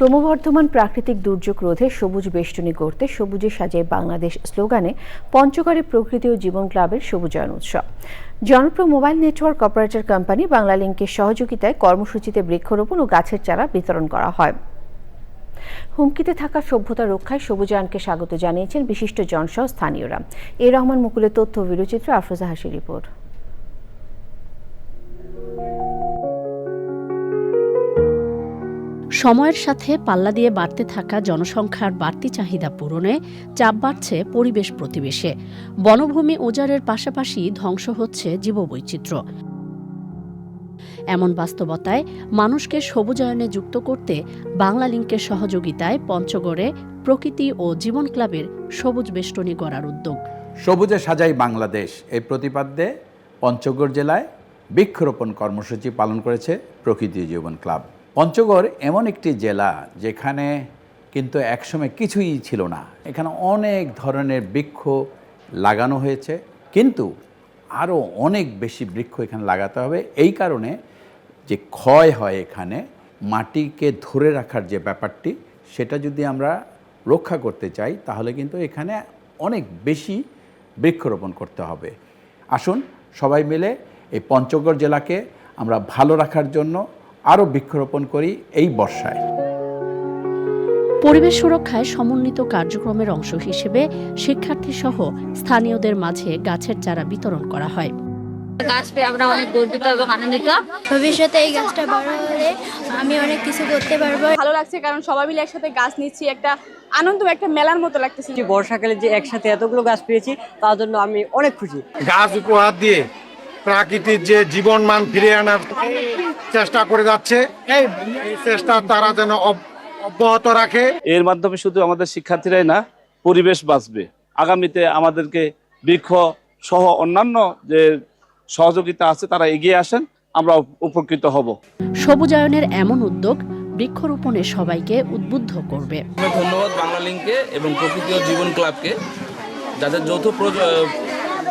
ক্রমবর্ধমান প্রাকৃতিক দুর্যোগ রোধে সবুজ বেষ্টনী গড়তে সবুজে সাজায় বাংলাদেশ স্লোগানে পঞ্চগড়ে প্রকৃতি ও জীবন ক্লাবের সবুজায়ন উৎসব। জনপ্রিয় মোবাইল নেটওয়ার্ক অপারেটর কোম্পানি বাংলা লিঙ্কের সহযোগিতায় কর্মসূচিতে বৃক্ষরোপণ ও গাছের চারা বিতরণ করা হয়। হুমকিতে থাকা সভ্যতা রক্ষায় সবুজায়নকে স্বাগত জানিয়েছেন বিশিষ্ট জনসহ স্থানীয়রা। এ রহমান মুকুলের তথ্য ভিডিওচিত্র আফরোজা হাসি রিপোর্ট। সময়ের সাথে পাল্লা দিয়ে বাড়তে থাকা জনসংখ্যার বাড়তি চাহিদা পূরণে চাপ বাড়ছে পরিবেশ প্রতিবেশে। বনভূমি উজাড়ের পাশাপাশি ধ্বংস হচ্ছে জীববৈচিত্র্য। এমন বাস্তবতায় মানুষকে সবুজায়নে যুক্ত করতে বাংলা লিঙ্কের সহযোগিতায় পঞ্চগড়ে প্রকৃতি ও জীবন ক্লাবের সবুজ বেষ্টনী গড়ার উদ্যোগ। সবুজে সাজাই বাংলাদেশ। এই প্রতিপাদ্যে পঞ্চগড় জেলায় বৃক্ষরোপণ কর্মসূচি পালন করেছে প্রকৃতি জীবন ক্লাব। পঞ্চগড় এমন একটি জেলা যেখানে কিন্তু একসময় কিছুই ছিল না। এখানে অনেক ধরনের বৃক্ষ লাগানো হয়েছে। কিন্তু আরও অনেক বেশি বৃক্ষ এখানে লাগাতে হবে। এই কারণে যে ক্ষয় হয় এখানে, মাটিকে ধরে রাখার যে ব্যাপারটি, সেটা যদি আমরা রক্ষা করতে চাই, তাহলে কিন্তু এখানে অনেক বেশি বৃক্ষরোপণ করতে হবে। আসুন সবাই মিলে এই পঞ্চগড় জেলাকে আমরা ভালো রাখার জন্য আরও বৃক্ষরোপণ করি এই বর্ষায়। পরিবেশ সুরক্ষায় সমন্বিত কার্যক্রমের অংশ হিসেবে শিক্ষার্থী সহ স্থানীয়দের মাঝে গাছের চারা বিতরণ করা হয়। গাছ পেয়ে আমরা অনেক গর্বিত এবং আনন্দিত। ভবিষ্যতে এই গাছটা বড় হলে আমি অনেক কিছু করতে পারব। ভালো লাগছে কারণ সবাই মিলে একসাথে গাছ নিচ্ছি একটা আনন্দ একটা মেলার মতো লাগতেছে। যে বর্ষাকালে যে একসাথে এতগুলো গাছ পেয়েছি তার জন্য আমি অনেক খুশি। গাছ উপহার দিয়ে প্রাকৃতিক যে জীবন মান ফিরে আনার চেষ্টা করে যাচ্ছে এই চেষ্টা তারা যেন অব্যাহত রাখে। এর মাধ্যমে শুধু আমাদের শিক্ষার্থীরাই না পরিবেশ বাঁচবে। আগামীতে আমাদেরকে বৃক্ষ সহ অন্যান্য যে সহযোগিতা আছে তারা এগিয়ে আসেন আমরা উপকৃত হব। সবুজায়নের এমন উদ্যোগ বৃক্ষরোপণে সবাইকে উদ্বুদ্ধ করবে। ধন্যবাদ বাংলালিংকে এবং প্রকৃতি ও জীবন ক্লাবকে যাদের যৌথ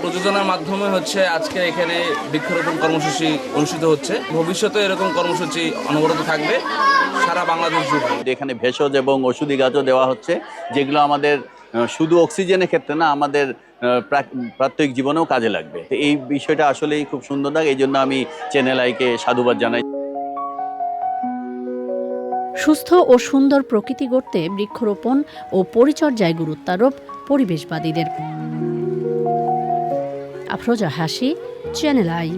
প্রযোজনার মাধ্যমে হচ্ছে আজকে এখানে বৃক্ষরোপণ কর্মসূচি অনুষ্ঠিত হচ্ছে। ভবিষ্যতে এরকম কর্মসূচি অনবরত থাকবে সারা বাংলাদেশ জুড়ে। এখানে ভেষজ এবং ওষুধি গাছও দেওয়া হচ্ছে যেগুলো আমাদের শুধু অক্সিজেনের ক্ষেত্রে না আমাদের প্রাত্যহিক জীবনেও কাজে লাগবে। তো এই বিষয়টা আসলেই খুব সুন্দর লাগে এই জন্য আমি চ্যানেল আইকে সাধুবাদ জানাই। সুস্থ ও সুন্দর প্রকৃতি গড়তে বৃক্ষরোপণ ও পরিচর্যায় গুরুত্বারোপ পরিবেশবাদীদের। আফরোজা হাসি চ্যানেল আই।